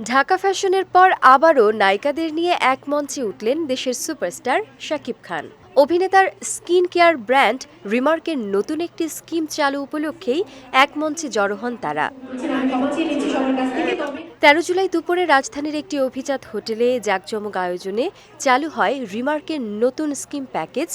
ঢাকা ফ্যাশনের পর আবারও নায়িকাদের নিয়ে এক মঞ্চে উঠলেন দেশের সুপারস্টার শাকিব খান। অভিনেতার স্কিন কেয়ার ব্র্যান্ড রিমার্কের নতুন একটি স্কিম চালু উপলক্ষেই এক মঞ্চে জড়ো হন তারা। তেরো জুলাই দুপুরে রাজধানীর একটি অভিজাত হোটেলে জাঁকজমক আয়োজনে চালু হয় রিমার্কের নতুন স্কিম প্যাকেজ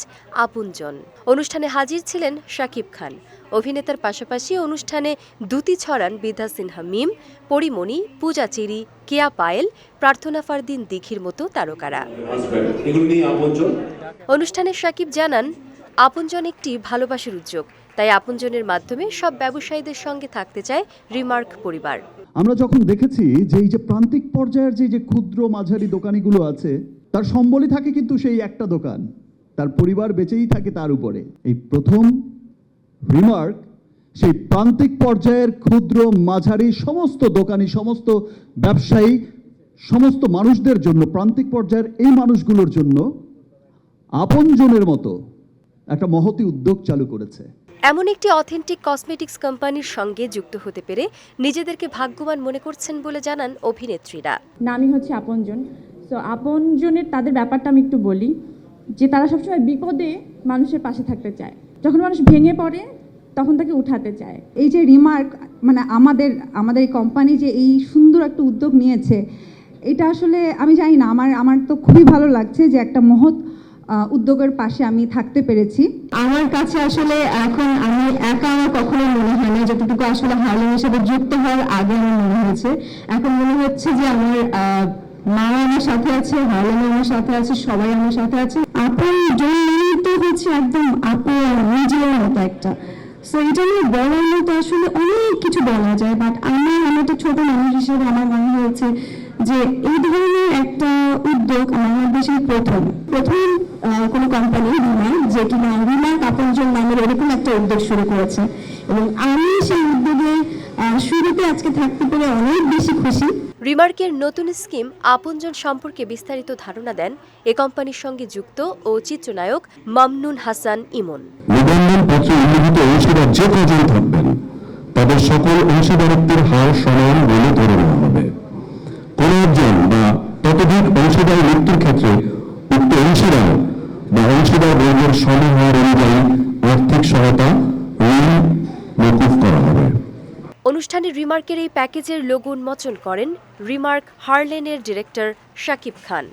আপনজন। অনুষ্ঠানে হাজির ছিলেন শাকিব খান। অভিনেতার পাশাপাশি অনুষ্ঠানে দুতি ছড়ান বিদ্যা সিনহা মিম পরিমণি পূজা চিরি কেয়া পায়েল প্রার্থনা ফারদিন দিঘির মতো তারকারা। অনুষ্ঠানে শাকিব জানান আপনজন একটি ভালোবাসার উদ্যোগ তাই আপনজনের মাধ্যমে সব ব্যবসায়ীদের সঙ্গে থাকতে চায় রিমার্ক পরিবার। আমরা যখন দেখেছি যে এই যে প্রান্তিক পর্যায়ের যে যে ক্ষুদ্র মাঝারি দোকানিগুলো আছে, তার সম্বলই থাকে কিন্তু সেই একটা দোকান। তার পরিবার বেঁচেই থাকে তার উপরে। এই প্রথম রিমার্ক সেই প্রান্তিক পর্যায়ের ক্ষুদ্র মাঝারি সমস্ত দোকানি, সমস্ত ব্যবসায়ী, সমস্ত মানুষদের জন্য, প্রান্তিক পর্যায়ের এই মানুষগুলোর জন্য আপনজনের মতো একটা মহতি উদ্যোগ চালু করেছে। এমন একটি অথেন্টিক কসমেটিক্স কোম্পানির সঙ্গে যুক্ত হতে পেরে নিজেদেরকে ভাগ্যবান মনে করছেন বলে জানান অভিনেত্রীরা। নামই হচ্ছে আপনজন। সো আপনজনের তাদের ব্যাপারটা আমি একটু বলি যে তারা সবসময় বিপদে মানুষের পাশে থাকতে চায়। যখন মানুষ ভেঙে পড়ে, তখন তাকে উঠাতে চায়। এই যে রিমার্ক মানে আমাদের আমাদের এই কোম্পানি যে এই সুন্দর একটা উদ্যোগ নিয়েছে, এটা আসলে আমি জানি না, আমার আমার তো খুবই ভালো লাগছে যে একটা মহৎ উদ্যোগের পাশে আমি থাকতে পেরেছি। আমার কাছে আসলে এখন আমি একা আমার কখনো মনে হয় না, যতটুকু আসলে হার্লিমের সাথে যুক্ত হওয়ার আগে আমার মনে হয়েছে। এখন মনে হচ্ছে যে আমার মা আমার সাথে আছে হার্লিম আমার সাথে আছে, সবাই আমার সাথে আছে। আপন জন্য তো হচ্ছে একদম আপন নিজের মতো একটা। সো এটা নিয়ে বলার মতো আসলে অনেক কিছু বলা যায় বাট আমার আমি একটা ছোট মানুষ হিসেবে আমার মনে হয়েছে যে এই ধরনের একটা উদ্যোগ বাংলাদেশের প্রথম। প্রথম কোনো কোম্পানি রিমার্ক যে কিনা রিমার্ক আপনজন নামের এরকম একটা উদ্যোগ শুরু করেছে। এবং আমি সেই উদ্যোগে শুরুতে আজকে থাকতে পেরে অনেক বেশি খুশি। রিমার্কের নতুন স্কিম আপনজন সম্পর্কে বিস্তারিত ধারণা দেন এ কোম্পানির সঙ্গে যুক্ত ও চিত্রনায়ক মামনুন হাসান ইমন। নিবন্ধন পত্রে উল্লিখিত অংশীদার যে কজন থাকবেন তাদের সকল অংশীদারিত্বের হার সমান বলে ধরে নেওয়া হবে। ততোধিক অংশীদার মৃত্যুর ক্ষেত্রে উক্ত অংশীদার বা অংশীদার বর্গের সমহার অনুযায়ী আর্থিক সহায়তা ঋণ মকুফ করা হবে। অনুষ্ঠানে রিমার্কের এই প্যাকেজের লোগো উন্মোচন করেন রিমার্ক হার্লেনের ডিরেক্টর শাকিব খান।